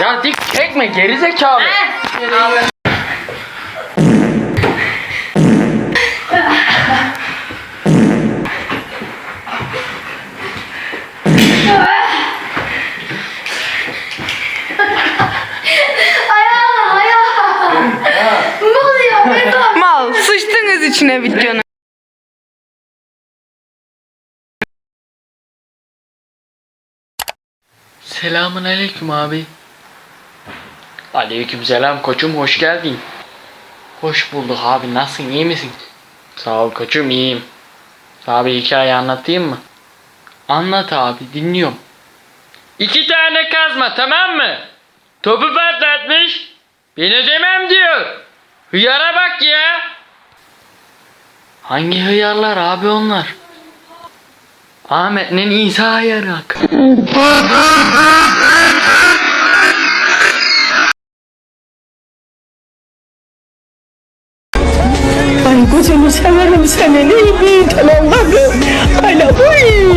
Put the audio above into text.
Ya dik çekme geri zekalı. İçine videonun. Selamun aleyküm abi. Aleyküm selam koçum hoş geldin. Hoş bulduk abi nasılsın iyi misin? Sağ ol koçum iyiyim. Abi hikaye anlatayım mı? Anlat abi dinliyorum. İki tane kazma tamam mı? Topu patlatmış. Ben ödemem diyor. Hıyara bak ya. Hangi hıyarlar abi onlar? Ahmet'in İsa hıyarak. Ay gözünü severim senin iyi büyütün Allah'ım. Hala kurban